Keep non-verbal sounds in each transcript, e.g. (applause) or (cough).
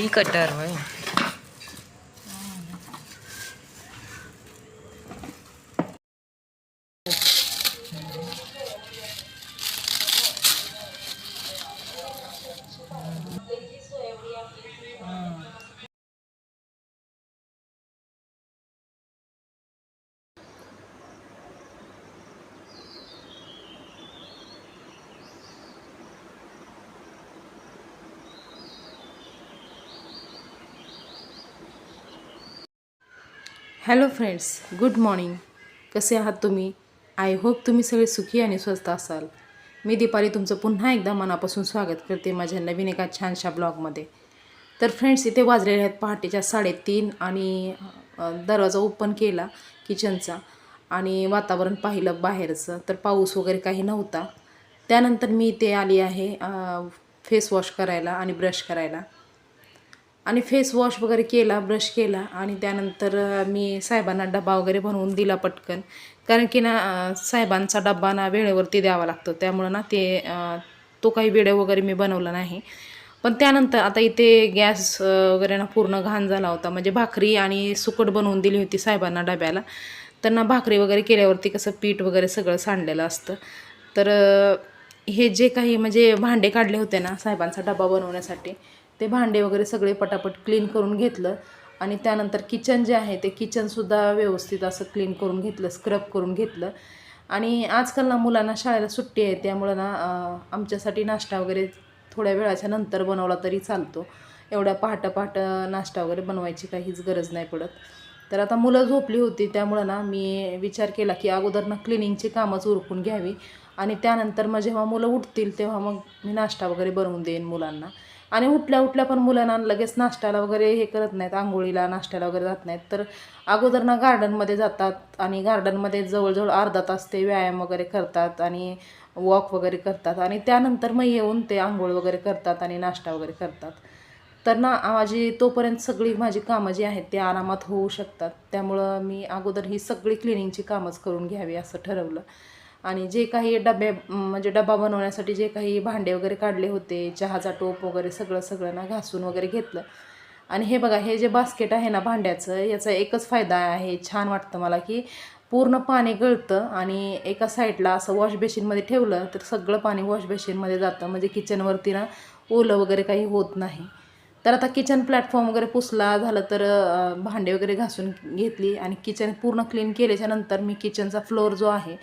ही cutter होय. Hello friends good morning. कसे आहात तुम्ही? आय होप तुम्ही सगळे सुखी आणि स्वस्त असाल. मी दीपाली तुमचं पुन्हा एकदा मनापासून स्वागत करते माझ्या नवीन एका छानशा ब्लॉगमध्ये. तर फ्रेंड्स इथे वाजलेले आहेत पहाटेच्या साडेतीन आणि दरवाजा ओपन केला किचनचा आणि वातावरण पाहिलं बाहेरचं. तर पाऊस वगैरे काही नव्हता. त्यानंतर मी इथे आली आहे फेस वॉश करायला आणि ब्रश करायला. आणि फेस वॉश वगैरे केला ब्रश केला आणि त्यानंतर मी साहेबांना डबा वगैरे बनवून दिला पटकन. कारण की ना साहेबांचा डब्बा ना वेळेवरती द्यावा लागतो. त्यामुळं ना ते तो काही व्हिडिओ वगैरे मी बनवला नाही. पण त्यानंतर आता इथे गॅस वगैरे ना पूर्ण घाण झाला होता. म्हणजे भाकरी आणि सुकट बनवून दिली होती साहेबांना डब्याला. त्यांना भाकरी वगैरे केल्यावरती कसं पीठ वगैरे सगळं सांडलेलं असतं. तर हे जे काही म्हणजे भांडे काढले होते ना साहेबांचा डबा बनवण्यासाठी ते भांडे वगैरे सगळे पटापट क्लीन करून घेतलं. आणि त्यानंतर किचन जे आहे ते किचनसुद्धा व्यवस्थित असं क्लीन करून घेतलं स्क्रब करून घेतलं. आणि आजकाल ना मुलांना शाळेला सुट्टी आहे त्यामुळं ना आमच्यासाठी नाश्ता वगैरे थोड्या वेळाच्या नंतर बनवला तरी चालतो. एवढ्या पहाटं पहाटं नाश्ता वगैरे बनवायची काहीच गरज नाही पडत. तर आता मुलं झोपली होती त्यामुळं ना मी विचार केला की अगोदर ना क्लिनिंगची कामच उरकून घ्यावी. आणि त्यानंतर मग जेव्हा मुलं उठतील तेव्हा मग मी नाश्ता वगैरे बनवून देईन मुलांना. आणि उठल्या उठल्या पण मुलांना लगेच नाश्त्याला वगैरे हे करत नाहीत आंघोळीला नाश्त्याला वगैरे जात नाहीत. तर अगोदर ना गार्डनमध्ये जातात आणि गार्डनमध्ये जवळजवळ अर्धा तास ते व्यायाम वगैरे करतात आणि वॉक वगैरे करतात आणि त्यानंतर मग येऊन ते आंघोळ वगैरे करतात आणि नाश्ता वगैरे करतात. तर ना माझी तोपर्यंत सगळी माझी कामं जी आहेत ते आरामात होऊ शकतात. त्यामुळं मी अगोदर ही सगळी क्लिनिंगची कामंच करून घ्यावी असं ठरवलं. आणि जे काही डबे म्हणजे डबा बनवण्यासाठी जे काही भांडे वगैरे काढले होते चहाचा टोप वगैरे सगळं सगळं ना घासून वगैरे घेतलं. आणि हे बघा हे जे बास्केट आहे ना भांड्याचं याचा एकच फायदा आहे छान वाटतं मला की पूर्ण पाणी गळतं आणि एका साईडला असं वॉश बेसिनमध्ये ठेवलं तर सगळं पाणी वॉश बेसिनमध्ये जातं. म्हणजे किचनवरती ना ओलं वगैरे काही होत नाही. तर आता किचन प्लॅटफॉर्म वगैरे पुसला झालं तर भांडे वगैरे घासून घेतली आणि किचन पूर्ण क्लीन केल्याच्यानंतर मी किचनचा फ्लोअर जो आहे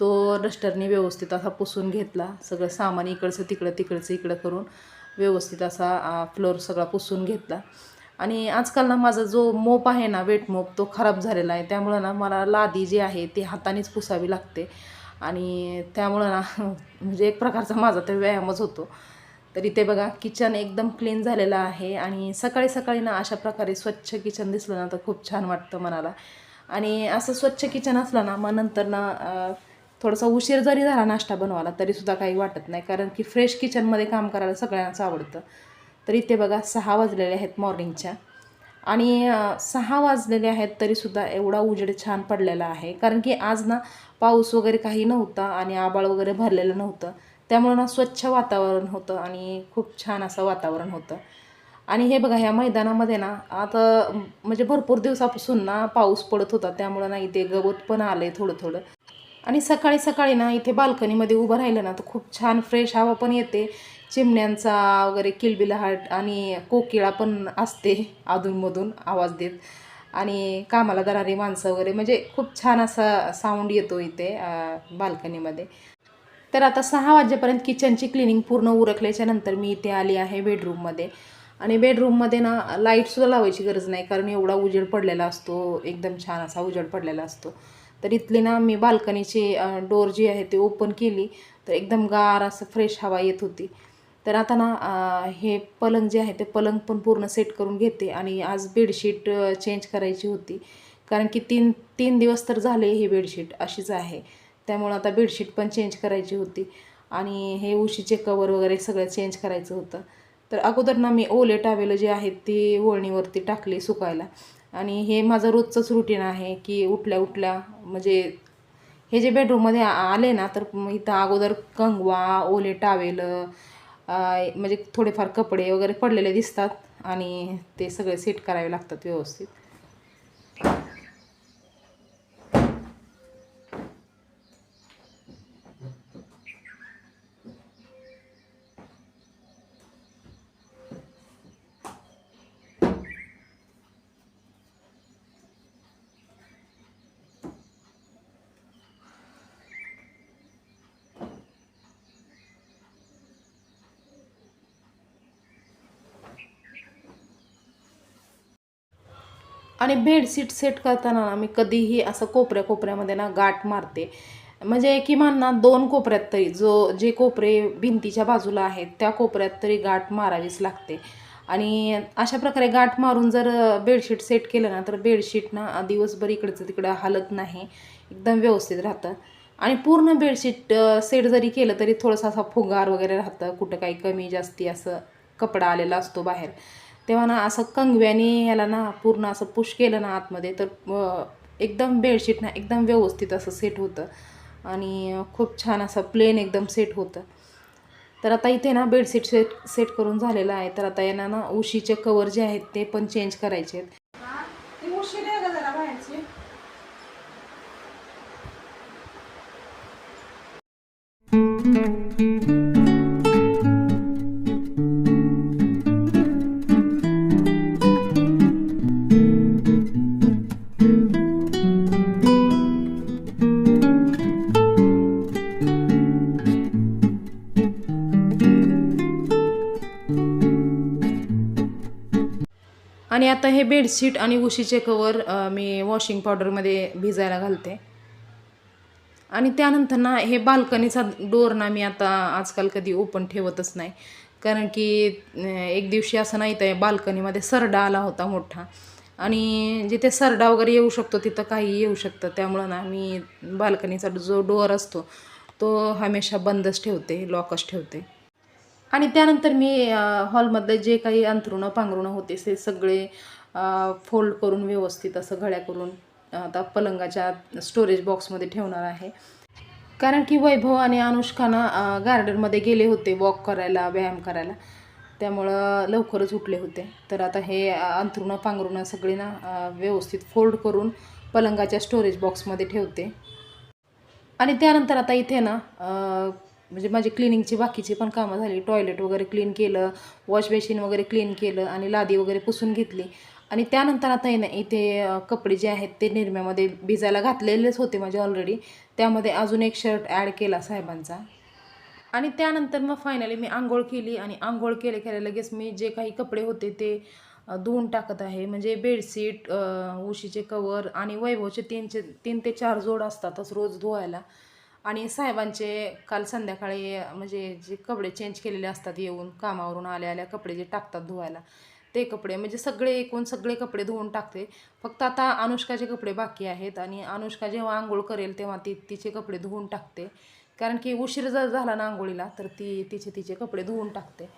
तो डस्टरने व्यवस्थित असा पुसून घेतला. सगळं सामान इकडचं तिकडं तिकडचं इकडं करून व्यवस्थित असा फ्लोअर सगळा पुसून घेतला. आणि आजकाल ना माझा जो मोप आहे ना वेट मोप तो खराब झालेला आहे. त्यामुळं ना मला लादी जी आहे ती हातानेच पुसावी लागते. आणि त्यामुळं ना (laughs) म्हणजे एक प्रकारचा माझा तर व्यायामच होतो. तरी ते बघा किचन एकदम क्लीन झालेलं आहे. आणि सकाळी सकाळी ना अशा प्रकारे स्वच्छ किचन दिसलं ना तर खूप छान वाटतं मनाला. आणि असं स्वच्छ किचन असलं ना मग नंतर ना थोडासा उशीर जरी झाला नाश्ता बनवायला तरीसुद्धा काही वाटत नाही. कारण की फ्रेश किचनमध्ये काम करायला सगळ्यांनाच आवडतं. तर इथे बघा सहा वाजलेले आहेत मॉर्निंगच्या आणि सहा वाजलेले आहेत तरीसुद्धा एवढा उजेड छान पडलेला आहे. कारण की आज ना पाऊस वगैरे काही नव्हता आणि आबाळ वगैरे भरलेलं नव्हतं. त्यामुळं ना स्वच्छ वातावरण होतं आणि खूप छान असं वातावरण होतं. आणि हे बघा ह्या मैदानामध्ये ना आता म्हणजे भरपूर दिवसापासून ना पाऊस पडत होता. त्यामुळं ना इथे गवत पण आलं आहे थोडं थोडं आणि सकाळी सकाळी ना इथे बाल्कनीमध्ये उभं राहिलं ना तर खूप छान फ्रेश हवा पण येते. चिमण्यांचा वगैरे किलबिलाहाट आणि कोकिळा पण असते अधूनमधून आवाज देत. आणि कामाला जाणारी माणसं वगैरे म्हणजे खूप छान असा साऊंड येतो इथे बाल्कनीमध्ये. तर आता सहा वाजेपर्यंत किचनची क्लिनिंग पूर्ण उरकल्याच्या नंतर मी इथे आली आहे बेडरूममध्ये आणि बेडरूममध्ये ना लाईटसुद्धा लावायची गरज नाही कारण एवढा उजेड पडलेला असतो एकदम छान असा उजेड पडलेला असतो. तर इथली ना मी बाल्कनीची डोर जी आहे ती ओपन केली. तर एकदम गार असं फ्रेश हवा येत होती. तर आता ना हे पलंग जे आहे ते पलंग पण पूर्ण सेट करून घेते आणि आज बेडशीट चेंज करायची होती. कारण की तीन तीन दिवस तर झाले ही बेडशीट अशीच आहे. त्यामुळं आता बेडशीट पण चेंज करायची होती. आणि हे उशीचे कवर वगैरे सगळं चेंज करायचं होतं. तर अगोदर ना मी ओले टावेलं जे आहेत ती ओळणीवरती टाकली सुकायला. आणि हे माझं रोजचंच रुटीन आहे की उठल्या उठल्या म्हणजे हे जे बेडरूममध्ये आ- आले ना तर इथं अगोदर कंगवा ओले टावेल म्हणजे थोडेफार कपडे वगैरे पडलेले दिसतात आणि ते सगळे सेट करावे लागतात व्यवस्थित. आणि बेडशीट सेट करताना ना मी कधीही असं कोपऱ्या कोपऱ्यामध्ये ना गाठ मारते. म्हणजे किमान ना दोन कोपऱ्यात तरी जो जे कोपरे भिंतीच्या बाजूला आहेत त्या कोपऱ्यात तरी गाठ मारावीच लागते. आणि अशा प्रकारे गाठ मारून जर बेडशीट सेट केलं ना तर बेडशीट ना दिवसभर इकडचं तिकडं हलत नाही. एकदम व्यवस्थित राहतं. आणि पूर्ण बेडशीट सेट जरी केलं तरी थोडंसं असा फुगार वगैरे राहतं. कुठं काही कमी जास्ती असं कपडा आलेला असतो बाहेर. तेव्हा ना असं कंगव्याने याला ना पूर्ण असं पुश केलं ना आतमध्ये तर एकदम बेडशीट ना एकदम व्यवस्थित असं सेट होतं. आणि खूप छान असं प्लेन एकदम सेट होतं. तर आता इथे ना बेडशीट सेट सेट करून झालेलं आहे. तर आता यांना ना उशीचे कवर जे आहेत ते पण चेंज करायचे आहेत. बाहेरची? बेडशीट आणि उशीचे कवर मी वॉशिंग पावडरमध्ये भिजायला घालते. आणि त्यानंतर ना हे बाल्कनीचा डोर ना मी आता आजकाल कधी ओपन ठेवतच नाही. कारण की एक दिवशी असं नाही तर बाल्कनीमध्ये सरडा आला होता मोठा. आणि जिथे सरडा वगैरे येऊ शकतो तिथं काही येऊ शकतं. त्यामुळं ना मी बाल्कनीचा जो डोअर असतो तो हमेशा बंदच ठेवते लॉकच ठेवते. आणि त्यानंतर मी हॉलमधले जे काही अंथरुणं पांघरुणं होते ते सगळे फोल्ड करून व्यवस्थित असं घड्या करून आता पलंगाच्या स्टोरेज बॉक्समध्ये ठेवणार आहे. कारण की वैभव आणि अनुष्कानं गार्डनमध्ये गेले होते वॉक करायला व्यायाम करायला. त्यामुळं लवकरच उठले होते. तर आता हे अंथरुणं पांघरुणं सगळी ना व्यवस्थित फोल्ड करून पलंगाच्या स्टोरेज बॉक्समध्ये ठेवते. आणि त्यानंतर आता इथे ना म्हणजे माझी क्लिनिंगची बाकीची पण कामं झाली. टॉयलेट वगैरे क्लीन केलं वॉश बेसिन वगैरे क्लीन केलं आणि लादी वगैरे पुसून घेतली. आणि त्यानंतर आता येणं ना इथे कपडे जे आहेत ते निरम्यामध्ये भिजायला घातलेलेच होते माझे ऑलरेडी त्यामध्ये अजून एक शर्ट ॲड केला साहेबांचा. आणि त्यानंतर मग फायनली मी आंघोळ केली आणि आंघोळ केले केले लगेच मी जे काही कपडे होते ते धुवून टाकत आहे. म्हणजे बेडशीट उशीचे कवर आणि वैभवचे तीनचे तीन ते चार जोड असतातच रोज धुवायला. आणि साहेबांचे काल संध्याकाळी म्हणजे जे कपडे चेंज केलेले असतात येऊन कामावरून आल्या आल्या कपडे जे टाकतात धुवायला ते कपडे म्हणजे सगळे एकूण सगळे कपडे धुवून टाकते. फक्त आता अनुष्काचे कपडे बाकी आहेत आणि अनुष्का जेव्हा आंघोळ करेल तेव्हा ती तिचे कपडे धुवून टाकते. कारण की उशीर जर झाला ना आंघोळीला तर ती तिचे तिचे कपडे धुवून टाकते.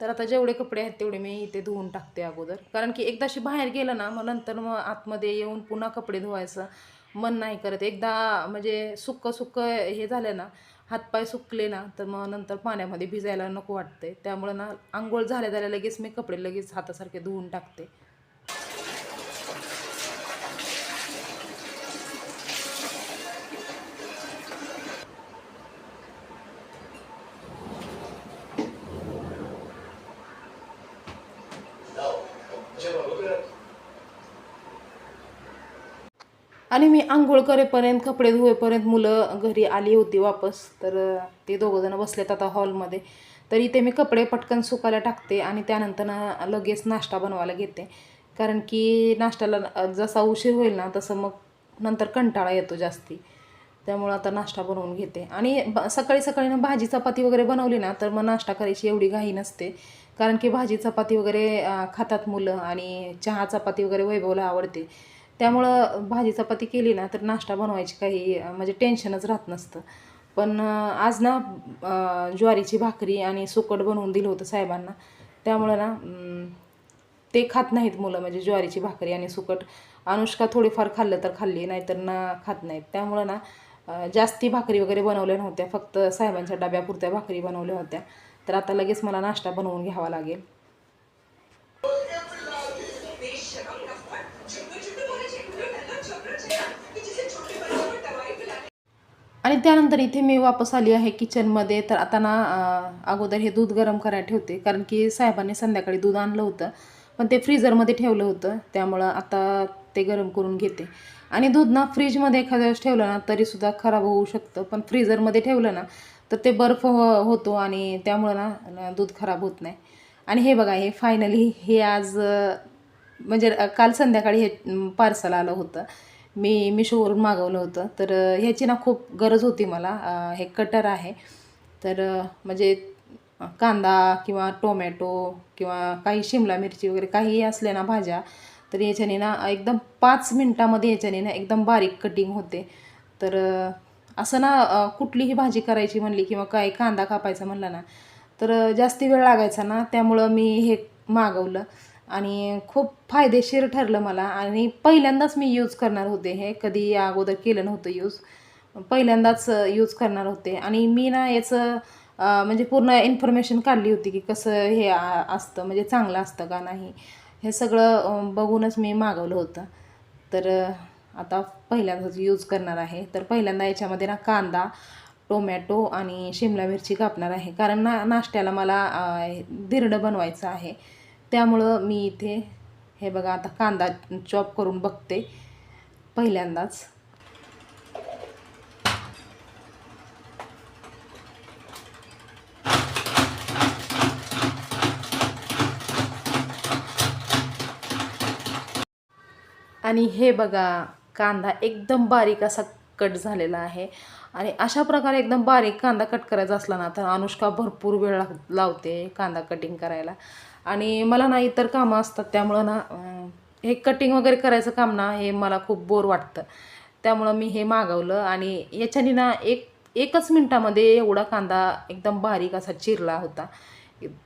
तर आता जेवढे कपडे आहेत तेवढे मी इथे धुवून टाकते अगोदर. कारण की एकदाशी बाहेर गेलं ना मग नंतर मग आतमध्ये येऊन पुन्हा कपडे धुवायचं मन नाही करत. एकदा म्हणजे सुक्क सुक्क हे झालं ना हातपाय सुकले ना तर मग नंतर पाण्यामध्ये भिजायला नको वाटते त्यामुळं ना आंघोळ झाल्या झाल्या लगेच मी कपडे लगेच हातासारखे धुवून टाकते. आणि मी आंघोळ करेपर्यंत कपडे धुवेपर्यंत मुलं घरी आली होती वापस. तर ते दोघंजणं बसलेत आता हॉलमध्ये. तर इथे मी कपडे पटकन सुकायला टाकते आणि त्यानंतर ना लगेच नाश्ता बनवायला घेते. कारण की नाश्त्याला जसा उशीर होईल ना तसं मग नंतर कंटाळा येतो जास्ती. त्यामुळं आता नाश्ता बनवून घेते. आणि ब सकाळी सकाळी ना भाजी चपाती वगैरे बनवली ना तर मग नाश्ता करायची एवढी घाई नसते. कारण की भाजी चपाती वगैरे खातात मुलं आणि चहा चपाती वगैरे वैभवला आवडते. त्यामुळं भाजी चपाती केली ना तर नाश्ता बनवायची काही म्हणजे टेन्शनच राहत नसतं. पण आज ना ज्वारीची भाकरी आणि सुकट बनवून दिलं होतं साहेबांना. त्यामुळं ना ते खात नाहीत मुलं म्हणजे ज्वारीची भाकरी आणि सुकट. अनुष्का थोडीफार खाल्लं तर खाल्ली नाहीतर ना खात नाहीत. त्यामुळं ना जास्ती भाकरी वगैरे बनवल्या नव्हत्या. फक्त साहेबांच्या डब्यापुरत्या भाकरी बनवल्या होत्या. तर आता लगेच मला नाश्ता बनवून घ्यावा लागेल. आणि त्यानंतर इथे मी वापस आली आहे किचनमध्ये तर आता ना अगोदर हे दूध गरम करायला ठेवते. कारण की साहेबांनी संध्याकाळी दूध आणलं होतं. पण ते फ्रीजरमध्ये ठेवलं होतं. त्यामुळं आता ते गरम करून घेते. आणि दूध ना फ्रीजमध्ये एखाद्या वेळेस ठेवलं ना तरीसुद्धा खराब होऊ शकतं. पण फ्रीझरमध्ये ठेवलं ना तर ते बर्फ हो- होतो आणि त्यामुळं ना दूध खराब होत नाही. आणि हे बघा हे फायनली हे आज म्हणजे काल संध्याकाळी हे पार्सल आलं होतं. मी मिशोवरून मागवलं होतं. तर ह्याची ना खूप गरज होती मला. हे कटर आहे. तर म्हणजे कांदा किंवा टोमॅटो किंवा काही शिमला मिरची वगैरे काहीही असल्या ना भाज्या तर याच्याने ना एकदम पाच मिनटामध्ये याच्याने ना एकदम बारीक कटिंग होते. तर असं ना कुठलीही भाजी करायची म्हणली किंवा काही कांदा कापायचा म्हणला ना तर जास्ती वेळ लागायचा ना त्यामुळं मी हे मागवलं. आणि खूप फायदेशीर ठरलं मला. आणि पहिल्यांदाच मी यूज करणार होते हे. कधी या अगोदर केलं नव्हतं यूज पहिल्यांदाच यूज करणार होते. आणि मी ना याचं म्हणजे पूर्ण इन्फॉर्मेशन काढली होती की कसं हे असतं म्हणजे चांगलं असतं का नाही. हे सगळं बघूनच मी मागवलं होतं. तर आता पहिल्यांदाच यूज करणार आहे. तर पहिल्यांदा याच्यामध्ये ना कांदा टोमॅटो आणि शिमला मिरची कापणार आहे. कारण ना नाश्त्याला मला धिरडं बनवायचं आहे. त्यामुळं मी इथे हे बघा आता कांदा चॉप करून बघते पहिल्यांदाच. आणि हे बघा कांदा एकदम बारीक असा कट झालेला आहे. आणि अशा प्रकारे एकदम बारीक कांदा कट करायचा असला ना तर अनुष्का भरपूर वेळ लाग लावते कांदा कटिंग करायला. आणि मला ना इतर कामं असतात त्यामुळं ना हे कटिंग वगैरे करायचं काम ना हे मला खूप बोर वाटतं. त्यामुळं मी हे मागवलं आणि याच्याने ना एक एकच मिनटामध्ये एवढा कांदा एकदम बारीक असा चिरला होता.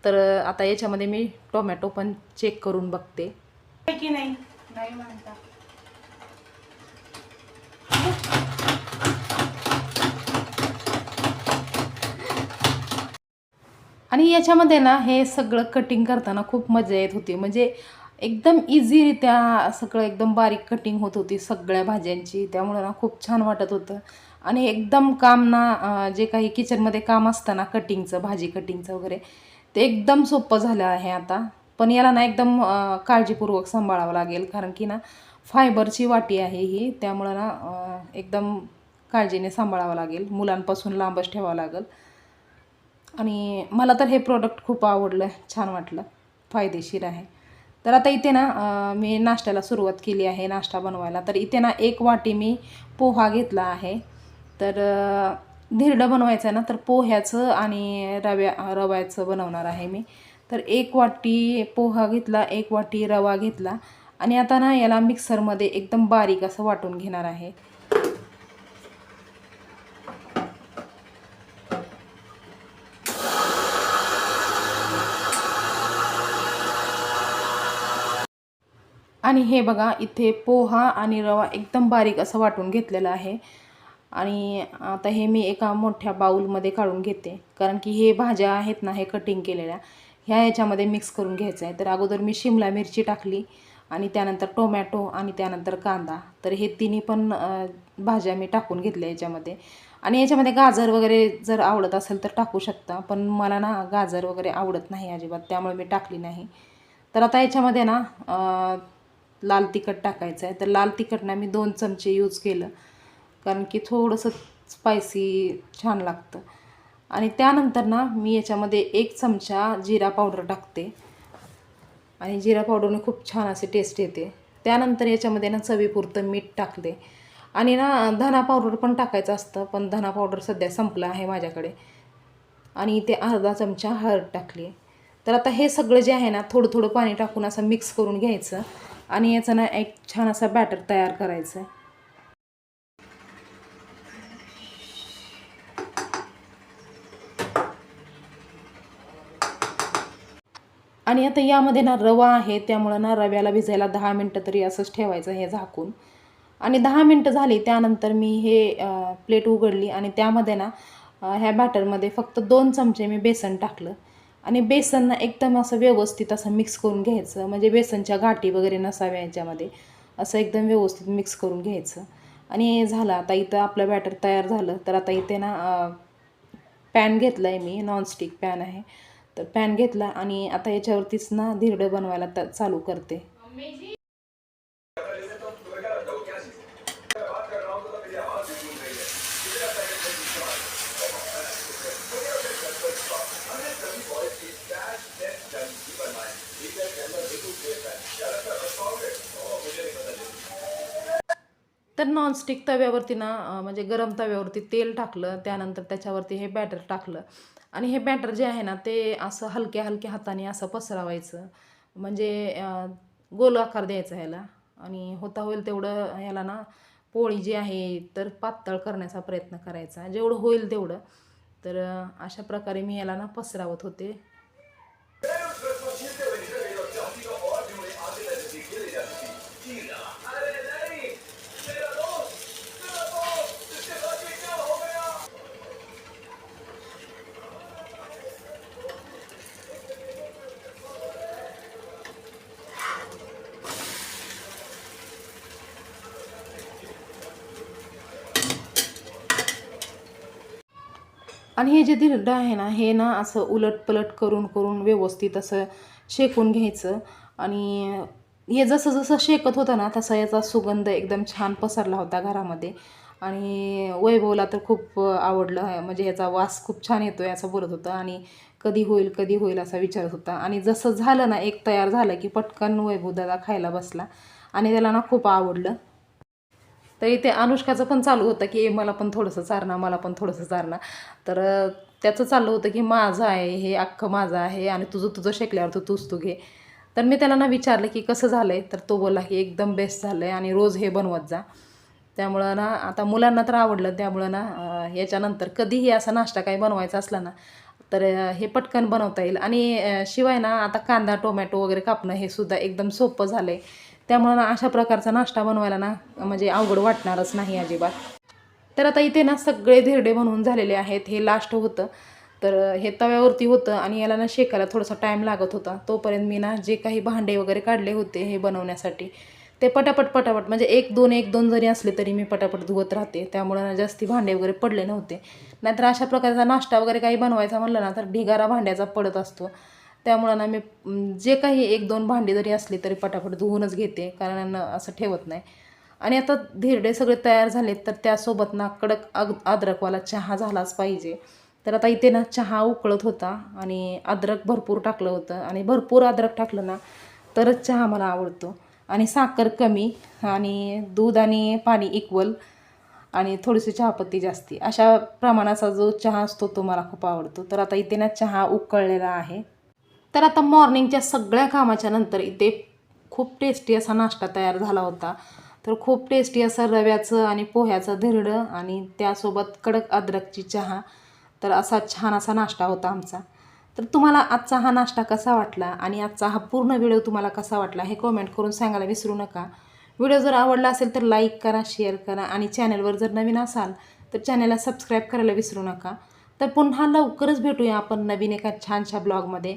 तर आता याच्यामध्ये मी टोमॅटो पण चेक करून बघते. की नाही? नाही म्हणता. आणि याच्यामध्ये ना हे सगळं कटिंग करताना खूप मजा येत होती. म्हणजे एकदम इझीरित्या सगळं एकदम बारीक कटिंग होत होती सगळ्या भाज्यांची. त्यामुळं ना खूप छान वाटत होतं. आणि एकदम काम ना जे काही किचनमध्ये काम असतं ना कटिंगचं भाजी कटिंगचं वगैरे ते एकदम सोपं झालं आहे आता. पण याला ना एकदम काळजीपूर्वक सांभाळावं लागेल. कारण की ना फायबरची वाटी आहे ही. त्यामुळं ना एकदम काळजीने सांभाळावं लागेल. मुलांपासून लांबच ठेवावं लागेल. आणि मला तर हे प्रोडक्ट खूप आवडलं छान वाटलं फायदेशीर आहे. तर आता इथे ना मी नाश्त्याला सुरुवात केली आहे नाश्ता बनवायला. तर इथे ना एक वाटी मी पोहा घेतला आहे. तर धिरडं बनवायचं आहे ना तर पोह्याचं आणि रव्या रव्याचं बनवणार आहे मी. तर एक वाटी पोहा घेतला एक वाटी रवा घेतला. आणि आता ना याला मिक्सरमध्ये एकदम बारीक असं वाटून घेणार आहे. आणि हे बघा इथे पोहा आणि रवा एकदम बारीक असं वाटून घेतलेलं आहे. आणि आता हे मी एका मोठ्या बाऊलमध्ये काढून घेते कारण की हे भाज्या आहेत ना हे कटिंग केलेल्या ह्या याच्यामध्ये मिक्स करून घ्यायचं आहे. तर अगोदर मी शिमला मिरची टाकली आणि त्यानंतर टोमॅटो आणि त्यानंतर कांदा. तर हे तिन्ही पण भाज्या मी टाकून घेतल्या याच्यामध्ये. आणि याच्यामध्ये गाजर वगैरे जर आवडत असेल तर टाकू शकता पण मला ना गाजर वगैरे आवडत नाही अजिबात त्यामुळे मी टाकली नाही. तर आता याच्यामध्ये ना लाल तिखट टाकायचं आहे. तर लाल तिखटनं मी दोन चमचे यूज केलं. कारण की थोडंसं स्पायसी छान लागतं. आणि त्यानंतर ना मी याच्यामध्ये एक चमचा जिरा पावडर टाकते. आणि जिरा पावडरने खूप छान असे टेस्ट येते. त्यानंतर याच्यामध्ये ना चवीपुरतं मीठ टाकले आणि ना धना पावडर पण टाकायचं असतं पण धना पावडर सध्या संपलं आहे माझ्याकडे. आणि इथे अर्धा चमचा हळद टाकली. तर आता हे सगळं जे आहे ना थोडं थोडं पाणी टाकून असं मिक्स करून घ्यायचं. आणि याचा ना एक छान असा बॅटर तयार करायचा आहे आणि आता यामध्ये ना रवा आहे त्यामुळं ना रव्याला भिजायला दहा मिनटं तरी असंच ठेवायचं हे झाकून. आणि दहा मिनटं झाली त्यानंतर मी हे प्लेट उघडली आणि त्यामध्ये ना ह्या बॅटरमध्ये फक्त दोन चमचे मी बेसन टाकलं. आणि बेसनना एकदम असं व्यवस्थित असं मिक्स करून घ्यायचं. म्हणजे बेसनच्या गाठी वगैरे नसाव्या याच्यामध्ये. असं एकदम व्यवस्थित मिक्स करून घ्यायचं. आणि झालं आता इथं आपलं बॅटर तयार झालं. तर आता इथे ना पॅन घेतला आहे मी. नॉनस्टिक पॅन आहे. तर पॅन घेतला आणि आता याच्यावरतीच ना धिरडं बनवायला त चालू करते. तर नॉनस्टिक तव्यावरती ना म्हणजे गरम तव्यावरती तेल टाकलं त्यानंतर त्याच्यावरती हे बॅटर टाकलं. आणि हे बॅटर जे आहे ना ते असं हलक्या हलक्या हाताने असं पसरावायचं. म्हणजे गोल आकार द्यायचा ह्याला. आणि होता होईल तेवढं ह्याला ना पोळी जी आहे तर पातळ करण्याचा प्रयत्न करायचा. जेवढं होईल तेवढं. तर अशा प्रकारे मी याला ना पसरावत होते. आणि हे जे धिरडं आहे ना हे ना असं उलट पलट करून करून व्यवस्थित असं शेकून घ्यायचं. आणि हे जसं जसं शेकत होतं ना तसा याचा सुगंध एकदम छान पसरला होता घरामध्ये. आणि वैभवला तर खूप आवडलं आहे म्हणजे ह्याचा वास खूप छान येतो आहे असं बोलत होतं. आणि कधी होईल कधी होईल असा विचारत होता. आणि जसं झालं ना एक तयार झालं की पटकन वैभव दादा खायला बसला. आणि त्याला ना खूप आवडलं. तर इथे अनुष्काचं पण चालू होतं की "ए, मला पण थोडंसं चारणा मला पण थोडंसं चारणा. तर त्याचं चाललं होतं की माझं आहे हे अख्खं माझं आहे आणि तुझं तुझं शेकल्यावर तू तूच तू घे. तर मी त्याला ना विचारलं की कसं झालं आहे तर तो बोलला की एकदम बेस्ट झालं आहे आणि रोज हे बनवत जा. त्यामुळं ना आता मुलांना तर आवडलं त्यामुळं ना याच्यानंतर कधीही असा नाश्ता काही बनवायचा असला ना तर हे पटकन बनवता येईल. आणि शिवाय ना आता कांदा टोमॅटो वगैरे कापणं हे सुद्धा एकदम सोपं झालं आहे त्यामुळं ना अशा प्रकारचा नाश्ता बनवायला ना म्हणजे अवघड वाटणारच नाही अजिबात. तर आता इथे ना सगळे धिरडे बनवून झालेले आहेत. हे लास्ट होतं. तर हे तव्यावरती होतं आणि याला ना शेकायला थोडासा टाईम लागत होता. तोपर्यंत मी ना जे काही भांडे वगैरे काढले होते हे बनवण्यासाठी ते पटापट पटापट म्हणजे एक दोन एक दोन जरी असले तरी मी पटापट धुवत राहते. त्यामुळे ना जास्ती भांडे वगैरे पडले नव्हते. नाहीतर अशा प्रकारचा नाश्ता वगैरे काही बनवायचा म्हणलं ना तर ढिगारा भांड्याचा पडत असतो. त्यामुळं ना मी जे काही एक दोन भांडी जरी असली तरी पटापट धुवूनच घेते कारण असं ठेवत नाही. आणि आता धिरडे सगळे तयार झालेत तर त्यासोबत ना कडक अग अद्रकवाला चहा झालाच पाहिजे. तर आता इथे ना चहा उकळत होता आणि अद्रक भरपूर टाकलं होतं. आणि भरपूर अद्रक टाकलं ना तरच चहा मला आवडतो. आणि साखर कमी आणि दूध आणि पाणी इक्वल आणि थोडीशी चहापत्ती जास्ती. अशा प्रमाणाचा जो चहा असतो तो मला खूप आवडतो. तर आता इथे ना चहा उकळलेला आहे. तर आता मॉर्निंगच्या सगळ्या कामाच्या नंतर इथे खूप टेस्टी असा नाश्ता तयार झाला होता. तर खूप टेस्टी असं रव्याचं आणि पोह्याचं धिरडं आणि त्यासोबत कडक अद्रकची चहा. तर असा छान असा नाश्ता होता आमचा. तर तुम्हाला आजचा हा नाश्ता कसा वाटला आणि आजचा हा पूर्ण व्हिडिओ तुम्हाला कसा वाटला हे कमेंट करून सांगायला विसरू नका. व्हिडिओ जर आवडला असेल तर लाईक करा शेअर करा आणि चॅनलवर जर नवीन असाल तर चॅनलला सबस्क्राईब करायला विसरू नका. तर पुन्हा लवकरच भेटूया आपण नवीन एका छानशा ब्लॉगमध्ये